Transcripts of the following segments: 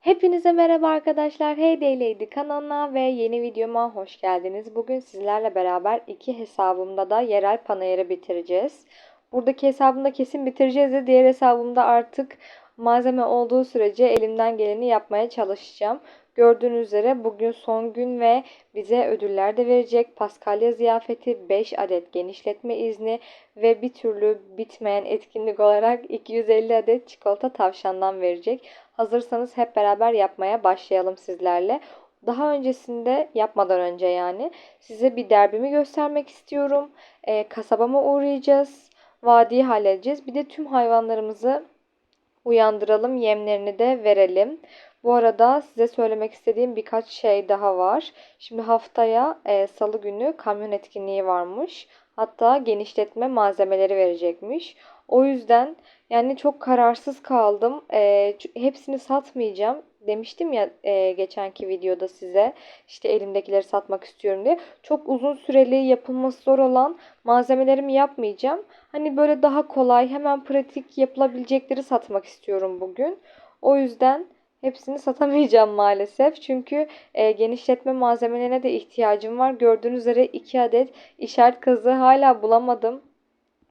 Hepinize merhaba arkadaşlar. Hey Day Lady kanalına ve yeni videoma hoş geldiniz. Bugün sizlerle beraber iki hesabımda da yerel panayırı bitireceğiz. Buradaki hesabımda kesin bitireceğiz de diğer hesabımda artık malzeme olduğu sürece elimden geleni yapmaya çalışacağım. Gördüğünüz üzere bugün son gün ve bize ödüller de verecek. Paskalya ziyafeti, 5 adet genişletme izni ve bir türlü bitmeyen etkinlik olarak 250 adet çikolata tavşandan verecek. Hazırsanız hep beraber yapmaya başlayalım sizlerle. Daha öncesinde yapmadan önce yani size bir derbimi göstermek istiyorum. E, kasabama uğrayacağız. Vadiyi halledeceğiz. Bir de tüm hayvanlarımızı uyandıralım. Yemlerini de verelim. Bu arada size söylemek istediğim birkaç şey daha var. Şimdi haftaya e, salı günü kamyon etkinliği varmış. Hatta genişletme malzemeleri verecekmiş. O yüzden yani çok kararsız kaldım. E, hepsini satmayacağım. Demiştim ya e, geçenki videoda size işte elimdekileri satmak istiyorum diye. Çok uzun süreli yapılması zor olan malzemelerimi yapmayacağım. Hani böyle daha kolay hemen pratik yapılabilecekleri satmak istiyorum bugün. O yüzden hepsini satamayacağım maalesef. Çünkü e, genişletme malzemelerine de ihtiyacım var. Gördüğünüz üzere 2 adet işaret kazı hala bulamadım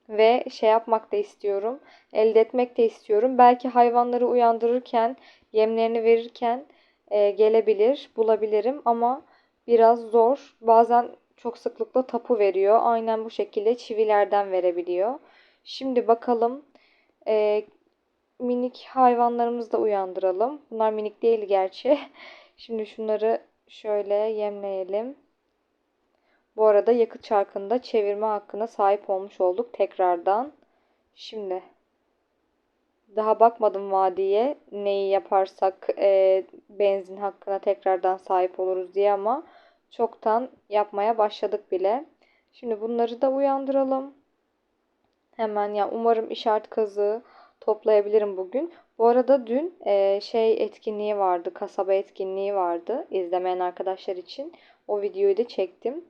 ve şey yapmak da istiyorum. Elde etmek de istiyorum. Belki hayvanları uyandırırken, yemlerini verirken e, gelebilir, bulabilirim ama biraz zor. Bazen çok sıklıkla tapu veriyor. Aynen bu şekilde çivilerden verebiliyor. Şimdi bakalım e, minik hayvanlarımızı da uyandıralım. Bunlar minik değil gerçi. Şimdi şunları şöyle yemleyelim. Bu arada yakıt çarkında çevirme hakkına sahip olmuş olduk tekrardan. Şimdi daha bakmadım vadiye neyi yaparsak e, benzin hakkına tekrardan sahip oluruz diye ama çoktan yapmaya başladık bile. Şimdi bunları da uyandıralım. Hemen ya umarım işaret kazığı toplayabilirim bugün. Bu arada dün e, şey etkinliği vardı, kasaba etkinliği vardı izlemeyen arkadaşlar için. O videoyu da çektim.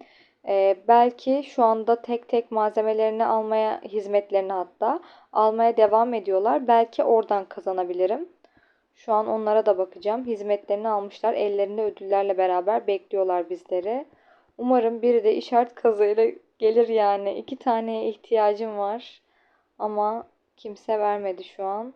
Ee, belki şu anda tek tek malzemelerini almaya, hizmetlerini hatta almaya devam ediyorlar. Belki oradan kazanabilirim. Şu an onlara da bakacağım. Hizmetlerini almışlar. Ellerinde ödüllerle beraber bekliyorlar bizleri. Umarım biri de işaret kazıyla gelir yani. İki taneye ihtiyacım var. Ama kimse vermedi şu an.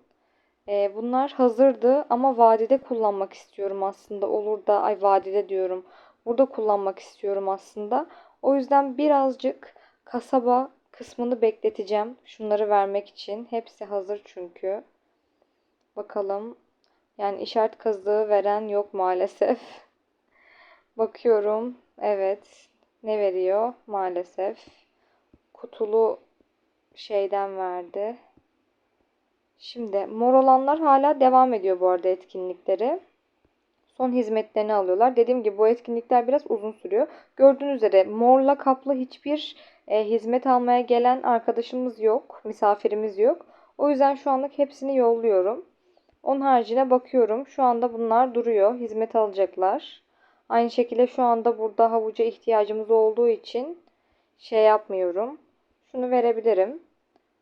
Ee, bunlar hazırdı ama vadide kullanmak istiyorum aslında. Olur da ay vadide diyorum. Burada kullanmak istiyorum aslında. O yüzden birazcık kasaba kısmını bekleteceğim. Şunları vermek için. Hepsi hazır çünkü. Bakalım. Yani işaret kazığı veren yok maalesef. Bakıyorum. Evet. Ne veriyor? Maalesef. Kutulu şeyden verdi. Şimdi mor olanlar hala devam ediyor bu arada etkinlikleri son hizmetlerini alıyorlar. Dediğim gibi bu etkinlikler biraz uzun sürüyor. Gördüğünüz üzere morla kaplı hiçbir e, hizmet almaya gelen arkadaşımız yok. Misafirimiz yok. O yüzden şu anlık hepsini yolluyorum. Onun haricine bakıyorum. Şu anda bunlar duruyor. Hizmet alacaklar. Aynı şekilde şu anda burada havuca ihtiyacımız olduğu için şey yapmıyorum. Şunu verebilirim.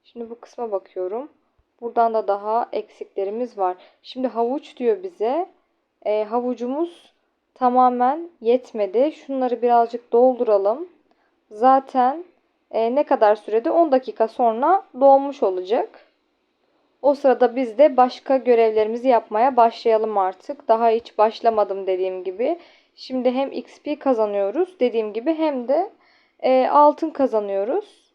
Şimdi bu kısma bakıyorum. Buradan da daha eksiklerimiz var. Şimdi havuç diyor bize e, havucumuz tamamen yetmedi. Şunları birazcık dolduralım. Zaten e, ne kadar sürede 10 dakika sonra dolmuş olacak. O sırada biz de başka görevlerimizi yapmaya başlayalım artık. Daha hiç başlamadım dediğim gibi. Şimdi hem XP kazanıyoruz dediğim gibi hem de e, altın kazanıyoruz.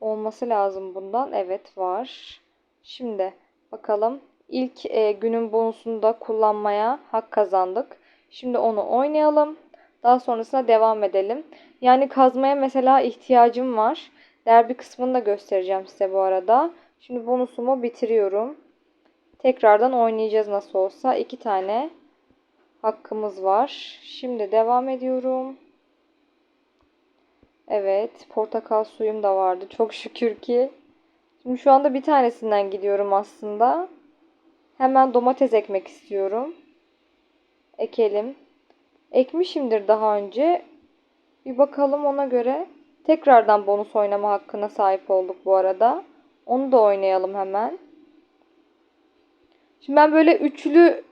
Olması lazım bundan. Evet var. Şimdi bakalım İlk e, günün bonusunu da kullanmaya hak kazandık. Şimdi onu oynayalım. Daha sonrasında devam edelim. Yani kazmaya mesela ihtiyacım var. Derbi kısmını da göstereceğim size bu arada. Şimdi bonusumu bitiriyorum. Tekrardan oynayacağız nasıl olsa. iki tane hakkımız var. Şimdi devam ediyorum. Evet, portakal suyum da vardı. Çok şükür ki. Şimdi şu anda bir tanesinden gidiyorum aslında. Hemen domates ekmek istiyorum. Ekelim. Ekmişimdir daha önce. Bir bakalım ona göre. Tekrardan bonus oynama hakkına sahip olduk bu arada. Onu da oynayalım hemen. Şimdi ben böyle üçlü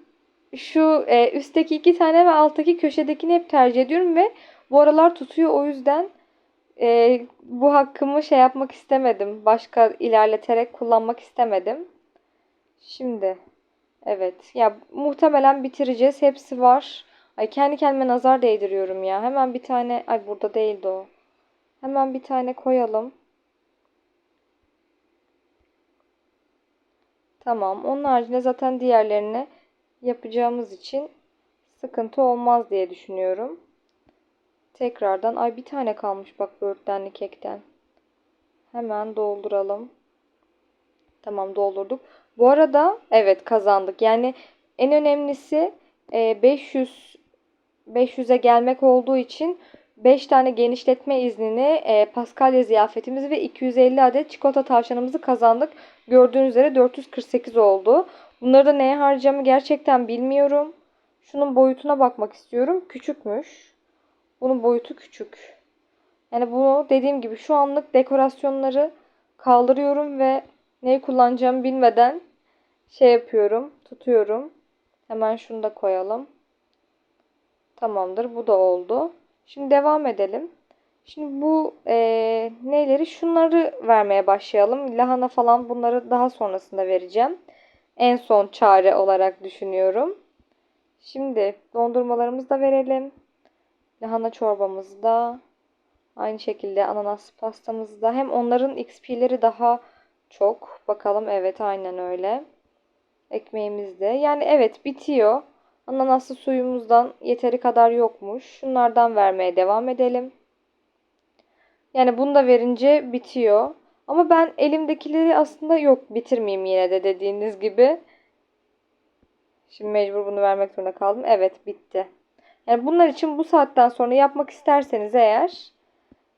şu e, üstteki iki tane ve alttaki köşedekini hep tercih ediyorum ve bu aralar tutuyor o yüzden e, bu hakkımı şey yapmak istemedim. Başka ilerleterek kullanmak istemedim. Şimdi evet ya muhtemelen bitireceğiz. Hepsi var. Ay kendi kendime nazar değdiriyorum ya. Hemen bir tane ay burada değildi o. Hemen bir tane koyalım. Tamam. Onun haricinde zaten diğerlerini yapacağımız için sıkıntı olmaz diye düşünüyorum. Tekrardan ay bir tane kalmış bak böğürtlenli kekten. Hemen dolduralım. Tamam doldurduk. Bu arada evet kazandık. Yani en önemlisi 500 500'e gelmek olduğu için 5 tane genişletme iznini, e, Paskalya ziyafetimizi ve 250 adet çikolata tavşanımızı kazandık. Gördüğünüz üzere 448 oldu. Bunları da neye harcayacağımı gerçekten bilmiyorum. Şunun boyutuna bakmak istiyorum. Küçükmüş. Bunun boyutu küçük. Yani bunu dediğim gibi şu anlık dekorasyonları kaldırıyorum ve neyi kullanacağımı bilmeden şey yapıyorum, tutuyorum. Hemen şunu da koyalım. Tamamdır. Bu da oldu. Şimdi devam edelim. Şimdi bu e, neyleri? Şunları vermeye başlayalım. Lahana falan bunları daha sonrasında vereceğim. En son çare olarak düşünüyorum. Şimdi dondurmalarımızı da verelim. Lahana çorbamızı da. Aynı şekilde ananas pastamızı da. Hem onların XP'leri daha çok. Bakalım evet aynen öyle. Ekmeğimiz de. Yani evet bitiyor. Ananaslı suyumuzdan yeteri kadar yokmuş. Şunlardan vermeye devam edelim. Yani bunu da verince bitiyor. Ama ben elimdekileri aslında yok bitirmeyeyim yine de dediğiniz gibi. Şimdi mecbur bunu vermek zorunda kaldım. Evet bitti. Yani bunlar için bu saatten sonra yapmak isterseniz eğer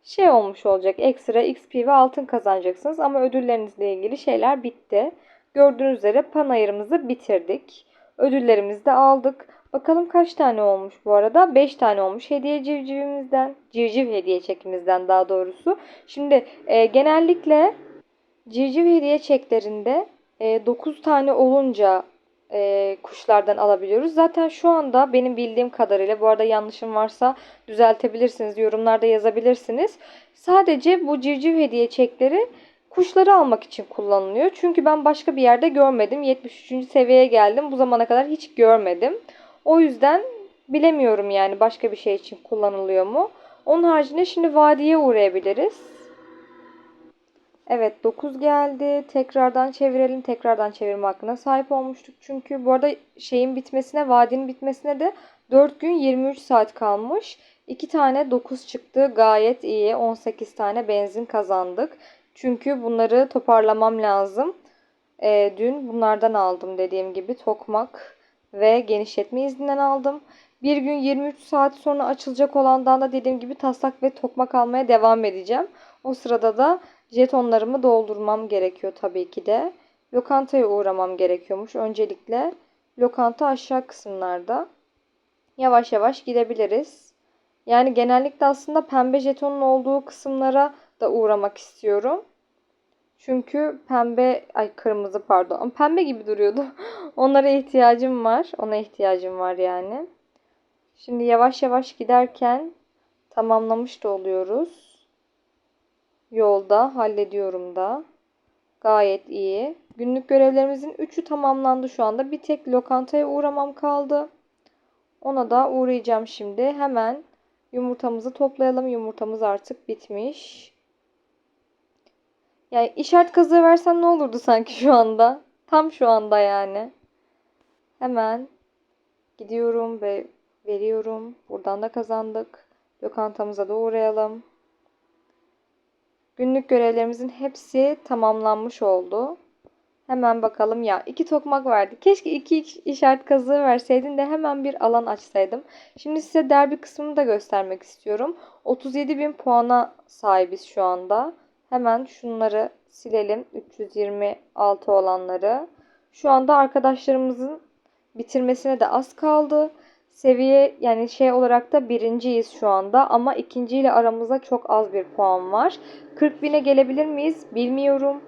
şey olmuş olacak. Ekstra XP ve altın kazanacaksınız. Ama ödüllerinizle ilgili şeyler bitti. Gördüğünüz üzere panayırımızı bitirdik. Ödüllerimizi de aldık. Bakalım kaç tane olmuş bu arada? 5 tane olmuş hediye civcivimizden. Civciv hediye çekimizden daha doğrusu. Şimdi e, genellikle civciv hediye çeklerinde e, 9 tane olunca e, kuşlardan alabiliyoruz. Zaten şu anda benim bildiğim kadarıyla bu arada yanlışım varsa düzeltebilirsiniz. Yorumlarda yazabilirsiniz. Sadece bu civciv hediye çekleri kuşları almak için kullanılıyor. Çünkü ben başka bir yerde görmedim. 73. seviyeye geldim. Bu zamana kadar hiç görmedim. O yüzden bilemiyorum yani başka bir şey için kullanılıyor mu. Onun haricinde şimdi vadiye uğrayabiliriz. Evet 9 geldi. Tekrardan çevirelim. Tekrardan çevirme hakkına sahip olmuştuk. Çünkü bu arada şeyin bitmesine, vadinin bitmesine de 4 gün 23 saat kalmış. 2 tane 9 çıktı. Gayet iyi. 18 tane benzin kazandık. Çünkü bunları toparlamam lazım. E, dün bunlardan aldım dediğim gibi tokmak ve genişletme izninden aldım. Bir gün 23 saat sonra açılacak olandan da dediğim gibi taslak ve tokmak almaya devam edeceğim. O sırada da jetonlarımı doldurmam gerekiyor tabii ki de. Lokantaya uğramam gerekiyormuş. Öncelikle lokanta aşağı kısımlarda. Yavaş yavaş gidebiliriz. Yani genellikle aslında pembe jetonun olduğu kısımlara da uğramak istiyorum. Çünkü pembe, ay kırmızı pardon. Pembe gibi duruyordu. Onlara ihtiyacım var. Ona ihtiyacım var yani. Şimdi yavaş yavaş giderken tamamlamış da oluyoruz. Yolda hallediyorum da. Gayet iyi. Günlük görevlerimizin 3'ü tamamlandı şu anda. Bir tek lokantaya uğramam kaldı. Ona da uğrayacağım şimdi. Hemen yumurtamızı toplayalım. Yumurtamız artık bitmiş. Yani işaret kazığı versen ne olurdu sanki şu anda? Tam şu anda yani. Hemen gidiyorum ve veriyorum. Buradan da kazandık. Lokantamıza da uğrayalım. Günlük görevlerimizin hepsi tamamlanmış oldu. Hemen bakalım ya iki tokmak verdi. Keşke iki işaret kazığı verseydin de hemen bir alan açsaydım. Şimdi size derbi kısmını da göstermek istiyorum. 37 bin puana sahibiz şu anda. Hemen şunları silelim. 326 olanları. Şu anda arkadaşlarımızın bitirmesine de az kaldı. Seviye yani şey olarak da birinciyiz şu anda ama ikinci ile aramızda çok az bir puan var. 40 bine gelebilir miyiz bilmiyorum.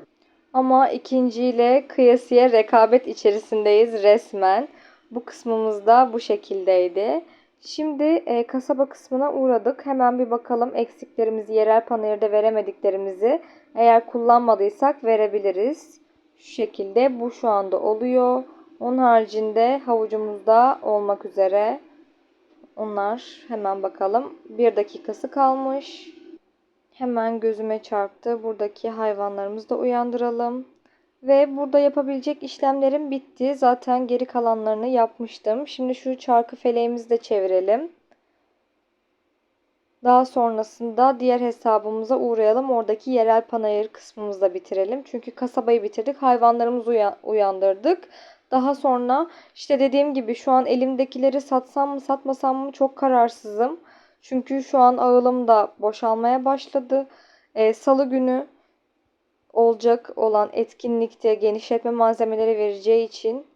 Ama ikinci ile kıyasıya rekabet içerisindeyiz resmen. Bu kısmımız da bu şekildeydi. Şimdi e, kasaba kısmına uğradık. Hemen bir bakalım eksiklerimizi, yerel panayırda veremediklerimizi eğer kullanmadıysak verebiliriz. Şu şekilde bu şu anda oluyor. Onun haricinde havucumuzda olmak üzere. Onlar hemen bakalım. Bir dakikası kalmış. Hemen gözüme çarptı. Buradaki hayvanlarımızı da uyandıralım. Ve burada yapabilecek işlemlerim bitti. Zaten geri kalanlarını yapmıştım. Şimdi şu çarkı feleğimizi de çevirelim. Daha sonrasında diğer hesabımıza uğrayalım. Oradaki yerel panayır kısmımızı da bitirelim. Çünkü kasabayı bitirdik. Hayvanlarımızı uya- uyandırdık. Daha sonra işte dediğim gibi şu an elimdekileri satsam mı satmasam mı çok kararsızım. Çünkü şu an ağılım da boşalmaya başladı. Ee, Salı günü olacak olan etkinlikte genişletme malzemeleri vereceği için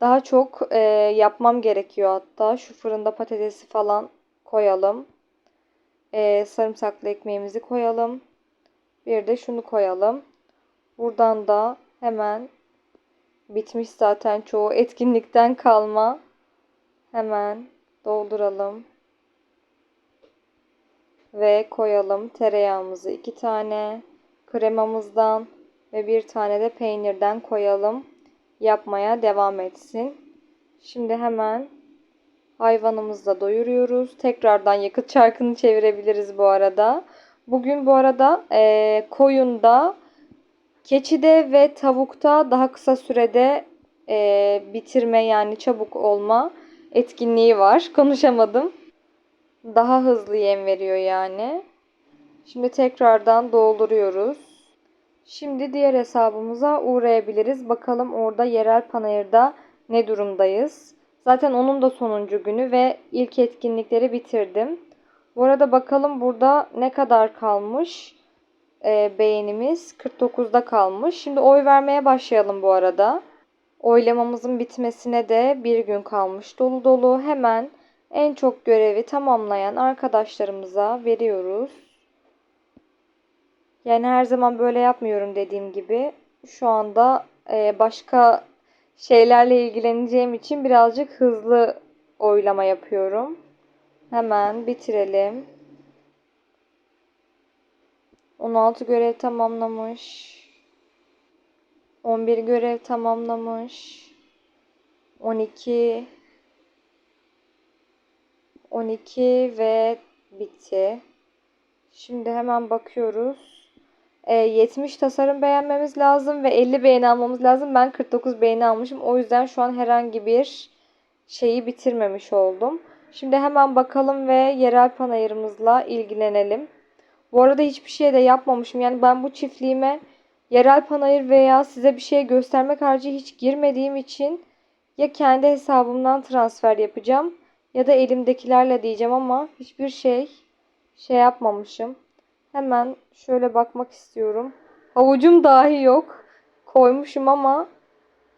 daha çok e, yapmam gerekiyor hatta. Şu fırında patatesi falan koyalım. E, sarımsaklı ekmeğimizi koyalım. Bir de şunu koyalım. Buradan da hemen bitmiş zaten çoğu etkinlikten kalma. Hemen dolduralım. Ve koyalım tereyağımızı iki tane kremamızdan ve bir tane de peynirden koyalım. Yapmaya devam etsin. Şimdi hemen hayvanımızı da doyuruyoruz. Tekrardan yakıt çarkını çevirebiliriz bu arada. Bugün bu arada e, koyunda, keçide ve tavukta daha kısa sürede e, bitirme yani çabuk olma etkinliği var. Konuşamadım. Daha hızlı yem veriyor yani. Şimdi tekrardan dolduruyoruz. Şimdi diğer hesabımıza uğrayabiliriz. Bakalım orada yerel panayırda ne durumdayız. Zaten onun da sonuncu günü ve ilk etkinlikleri bitirdim. Bu arada bakalım burada ne kadar kalmış e, beğenimiz. 49'da kalmış. Şimdi oy vermeye başlayalım bu arada. Oylamamızın bitmesine de bir gün kalmış dolu dolu. Hemen en çok görevi tamamlayan arkadaşlarımıza veriyoruz. Yani her zaman böyle yapmıyorum dediğim gibi. Şu anda e, başka şeylerle ilgileneceğim için birazcık hızlı oylama yapıyorum. Hemen bitirelim. 16 görev tamamlamış. 11 görev tamamlamış. 12 12 ve bitti. Şimdi hemen bakıyoruz. E, 70 tasarım beğenmemiz lazım ve 50 beğeni almamız lazım. Ben 49 beğeni almışım. O yüzden şu an herhangi bir şeyi bitirmemiş oldum. Şimdi hemen bakalım ve yerel panayırımızla ilgilenelim. Bu arada hiçbir şey de yapmamışım. Yani ben bu çiftliğime yerel panayır veya size bir şey göstermek harici hiç girmediğim için ya kendi hesabımdan transfer yapacağım ya da elimdekilerle diyeceğim ama hiçbir şey şey yapmamışım. Hemen şöyle bakmak istiyorum. Havucum dahi yok. Koymuşum ama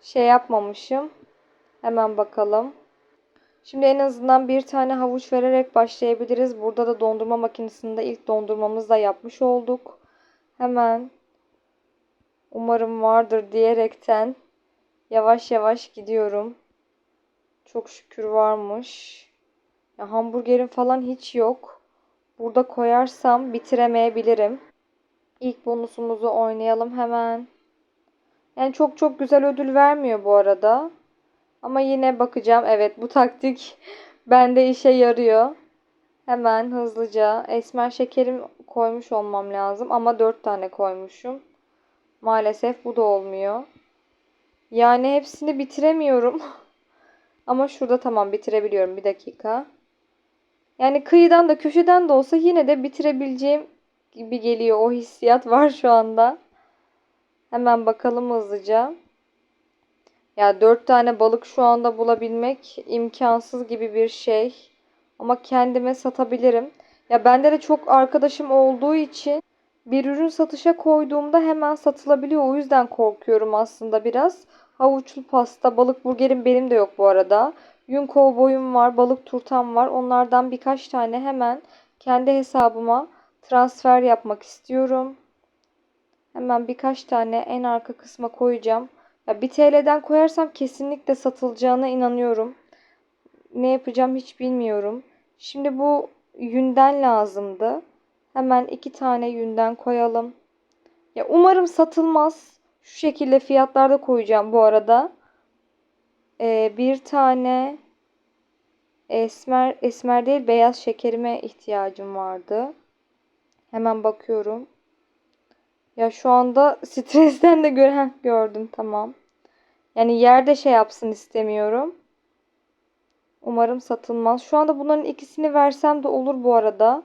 şey yapmamışım. Hemen bakalım. Şimdi en azından bir tane havuç vererek başlayabiliriz. Burada da dondurma makinesinde ilk dondurmamızı da yapmış olduk. Hemen umarım vardır diyerekten yavaş yavaş gidiyorum. Çok şükür varmış. Ya hamburgerim falan hiç yok. Burada koyarsam bitiremeyebilirim. İlk bonusumuzu oynayalım hemen. Yani çok çok güzel ödül vermiyor bu arada. Ama yine bakacağım. Evet bu taktik bende işe yarıyor. Hemen hızlıca esmer şekerim koymuş olmam lazım. Ama 4 tane koymuşum. Maalesef bu da olmuyor. Yani hepsini bitiremiyorum. Ama şurada tamam bitirebiliyorum. Bir dakika. Yani kıyıdan da köşeden de olsa yine de bitirebileceğim gibi geliyor. O hissiyat var şu anda. Hemen bakalım hızlıca. Ya dört tane balık şu anda bulabilmek imkansız gibi bir şey. Ama kendime satabilirim. Ya bende de çok arkadaşım olduğu için bir ürün satışa koyduğumda hemen satılabiliyor. O yüzden korkuyorum aslında biraz. Havuçlu pasta, balık burgerim benim de yok bu arada. Yün kovboyum var, balık turtam var. Onlardan birkaç tane hemen kendi hesabıma transfer yapmak istiyorum. Hemen birkaç tane en arka kısma koyacağım. Ya 1 TL'den koyarsam kesinlikle satılacağına inanıyorum. Ne yapacağım hiç bilmiyorum. Şimdi bu yünden lazımdı. Hemen iki tane yünden koyalım. Ya umarım satılmaz. Şu şekilde fiyatlarda koyacağım bu arada. Ee, bir tane esmer esmer değil beyaz şekerime ihtiyacım vardı. Hemen bakıyorum. Ya şu anda stresten de gör Heh, gördüm tamam. Yani yerde şey yapsın istemiyorum. Umarım satılmaz. Şu anda bunların ikisini versem de olur bu arada.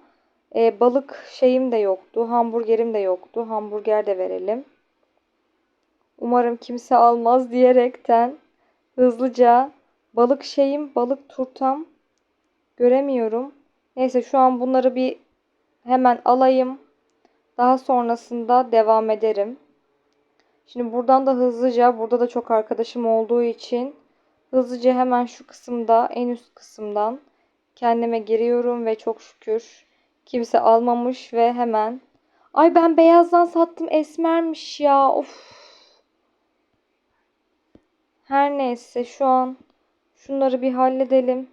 Ee, balık şeyim de yoktu. Hamburgerim de yoktu. Hamburger de verelim. Umarım kimse almaz diyerekten hızlıca balık şeyim, balık turtam göremiyorum. Neyse şu an bunları bir hemen alayım. Daha sonrasında devam ederim. Şimdi buradan da hızlıca, burada da çok arkadaşım olduğu için hızlıca hemen şu kısımda, en üst kısımdan kendime giriyorum ve çok şükür kimse almamış ve hemen Ay ben beyazdan sattım esmermiş ya. Of. Her neyse şu an şunları bir halledelim.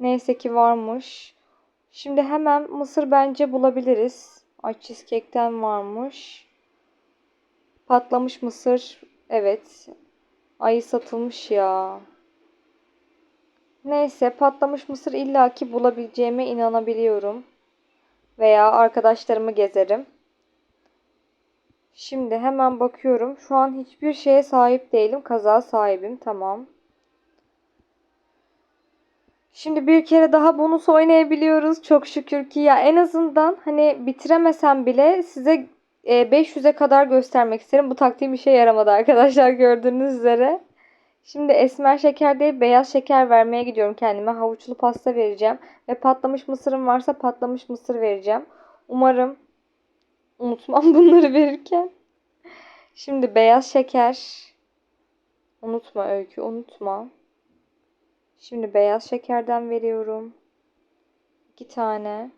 Neyse ki varmış. Şimdi hemen mısır bence bulabiliriz. Ay cheesecake'ten varmış. Patlamış mısır. Evet. Ayı satılmış ya. Neyse patlamış mısır illaki bulabileceğime inanabiliyorum. Veya arkadaşlarımı gezerim. Şimdi hemen bakıyorum. Şu an hiçbir şeye sahip değilim. Kaza sahibim. Tamam. Şimdi bir kere daha bonus oynayabiliyoruz. Çok şükür ki ya en azından hani bitiremesem bile size 500'e kadar göstermek isterim. Bu taktiğim işe yaramadı arkadaşlar gördüğünüz üzere. Şimdi esmer şeker değil beyaz şeker vermeye gidiyorum kendime. Havuçlu pasta vereceğim. Ve patlamış mısırım varsa patlamış mısır vereceğim. Umarım unutmam bunları verirken. Şimdi beyaz şeker. Unutma Öykü unutma. Şimdi beyaz şekerden veriyorum. İki tane.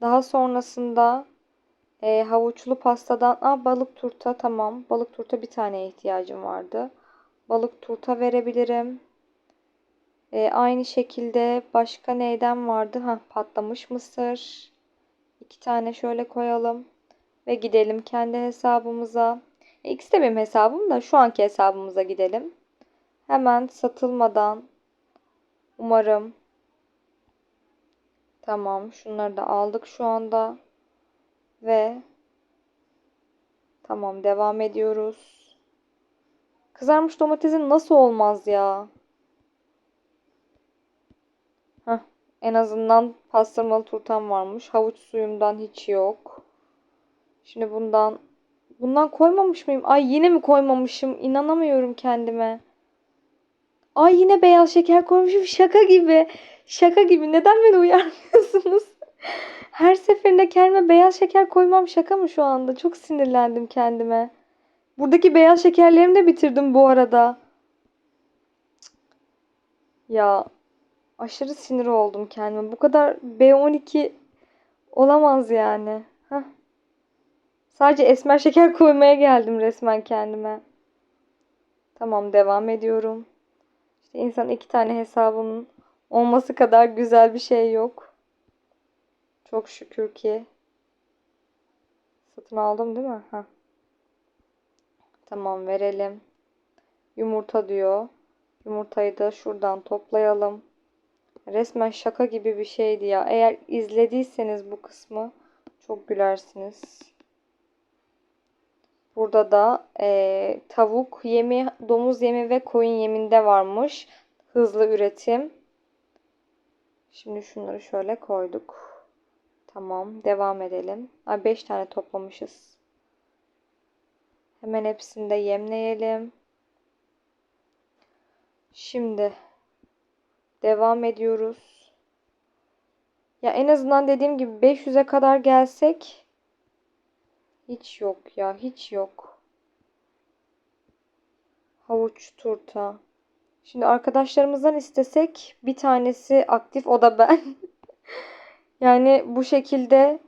Daha sonrasında e, havuçlu pastadan Aa, balık turta tamam. Balık turta bir tane ihtiyacım vardı. Balık turta verebilirim. E, aynı şekilde başka neyden vardı? Ha, patlamış mısır. İki tane şöyle koyalım. Ve gidelim kendi hesabımıza. E, ikisi de benim hesabım da şu anki hesabımıza gidelim. Hemen satılmadan umarım tamam şunları da aldık şu anda ve tamam devam ediyoruz. Kızarmış domatesin nasıl olmaz ya? Heh, en azından pastırmalı turtam varmış. Havuç suyumdan hiç yok. Şimdi bundan bundan koymamış mıyım? Ay yine mi koymamışım? İnanamıyorum kendime. Ay yine beyaz şeker koymuşum. Şaka gibi. Şaka gibi. Neden beni uyarmıyorsunuz? Her seferinde kendime beyaz şeker koymam şaka mı şu anda? Çok sinirlendim kendime. Buradaki beyaz şekerlerimi de bitirdim bu arada. Ya aşırı sinir oldum kendime. Bu kadar B12 olamaz yani. Heh. Sadece esmer şeker koymaya geldim resmen kendime. Tamam devam ediyorum. İşte insan iki tane hesabının olması kadar güzel bir şey yok. Çok şükür ki. Satın aldım değil mi? Heh. Tamam verelim. Yumurta diyor. Yumurtayı da şuradan toplayalım. Resmen şaka gibi bir şeydi ya. Eğer izlediyseniz bu kısmı çok gülersiniz. Burada da e, tavuk yemi, domuz yemi ve koyun yeminde varmış. Hızlı üretim. Şimdi şunları şöyle koyduk. Tamam. Devam edelim. 5 tane toplamışız. Hemen hepsini de yemleyelim. Şimdi devam ediyoruz. Ya en azından dediğim gibi 500'e kadar gelsek hiç yok ya, hiç yok. Havuç turta. Şimdi arkadaşlarımızdan istesek bir tanesi aktif o da ben. yani bu şekilde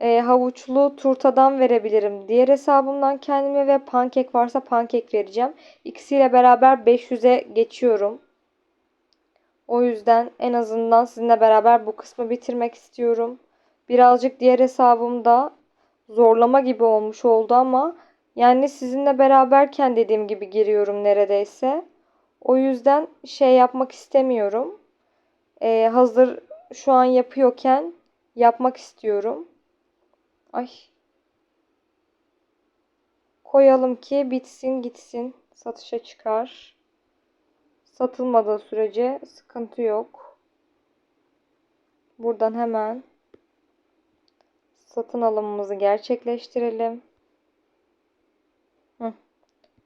e, havuçlu turtadan verebilirim. Diğer hesabımdan kendime ve pankek varsa pankek vereceğim. İkisiyle beraber 500'e geçiyorum. O yüzden en azından sizinle beraber bu kısmı bitirmek istiyorum. Birazcık diğer hesabımda zorlama gibi olmuş oldu ama yani sizinle beraberken dediğim gibi giriyorum neredeyse. O yüzden şey yapmak istemiyorum. Ee, hazır şu an yapıyorken yapmak istiyorum. Ay. Koyalım ki bitsin gitsin. Satışa çıkar. Satılmadığı sürece sıkıntı yok. Buradan hemen satın alımımızı gerçekleştirelim. Hı.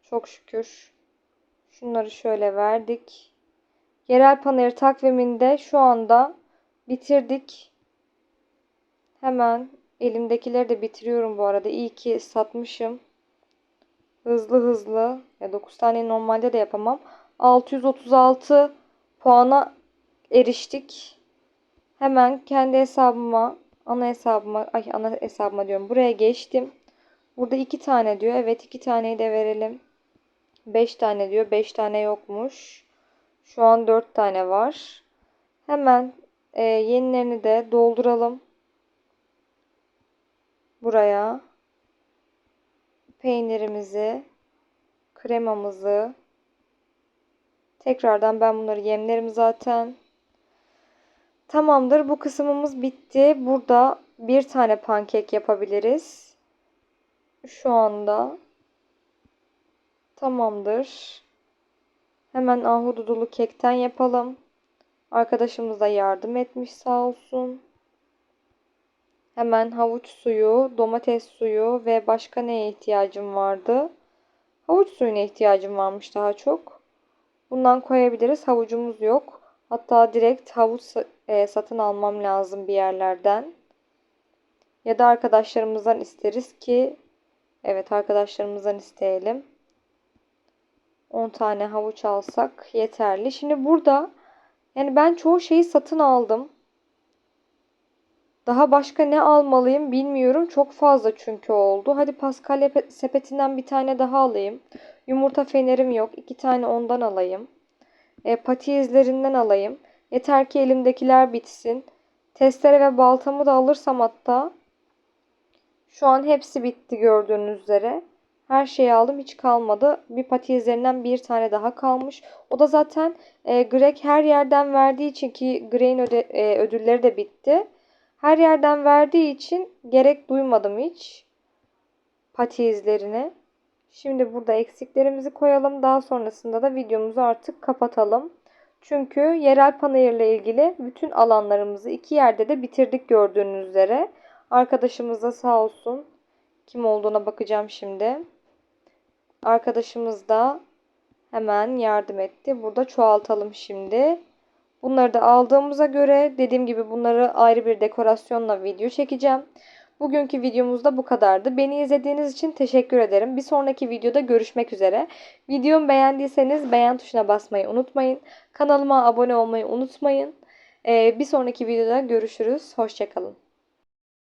Çok şükür. Şunları şöyle verdik. Yerel panayır takviminde şu anda bitirdik. Hemen elimdekileri de bitiriyorum bu arada. İyi ki satmışım. Hızlı hızlı. Ya 9 tane normalde de yapamam. 636 puana eriştik. Hemen kendi hesabıma, ana hesabıma, ay ana hesabıma diyorum. Buraya geçtim. Burada iki tane diyor. Evet iki taneyi de verelim. 5 tane diyor. 5 tane yokmuş. Şu an 4 tane var. Hemen e, yenilerini de dolduralım. Buraya peynirimizi, kremamızı, tekrardan ben bunları yemlerim zaten. Tamamdır. Bu kısmımız bitti. Burada bir tane pankek yapabiliriz. Şu anda Tamamdır. Hemen ahududulu kekten yapalım. Arkadaşımız da yardım etmiş sağ olsun. Hemen havuç suyu, domates suyu ve başka neye ihtiyacım vardı? Havuç suyuna ihtiyacım varmış daha çok. Bundan koyabiliriz. Havucumuz yok. Hatta direkt havuç e, satın almam lazım bir yerlerden. Ya da arkadaşlarımızdan isteriz ki evet arkadaşlarımızdan isteyelim. 10 tane havuç alsak yeterli. Şimdi burada yani ben çoğu şeyi satın aldım. Daha başka ne almalıyım bilmiyorum. Çok fazla çünkü oldu. Hadi Paskalya sepetinden bir tane daha alayım. Yumurta fenerim yok. iki tane ondan alayım. E, pati izlerinden alayım. Yeter ki elimdekiler bitsin. Testere ve baltamı da alırsam hatta. Şu an hepsi bitti gördüğünüz üzere. Her şeyi aldım hiç kalmadı. Bir pati izlerinden bir tane daha kalmış. O da zaten e, Greg her yerden verdiği için ki Greg'in öde, e, ödülleri de bitti. Her yerden verdiği için gerek duymadım hiç pati izlerine. Şimdi burada eksiklerimizi koyalım. Daha sonrasında da videomuzu artık kapatalım. Çünkü yerel panayırla ilgili bütün alanlarımızı iki yerde de bitirdik gördüğünüz üzere. Arkadaşımız da sağ olsun. Kim olduğuna bakacağım şimdi. Arkadaşımız da hemen yardım etti. Burada çoğaltalım şimdi. Bunları da aldığımıza göre dediğim gibi bunları ayrı bir dekorasyonla video çekeceğim. Bugünkü videomuz da bu kadardı. Beni izlediğiniz için teşekkür ederim. Bir sonraki videoda görüşmek üzere. Videomu beğendiyseniz beğen tuşuna basmayı unutmayın. Kanalıma abone olmayı unutmayın. Ee, bir sonraki videoda görüşürüz. Hoşçakalın.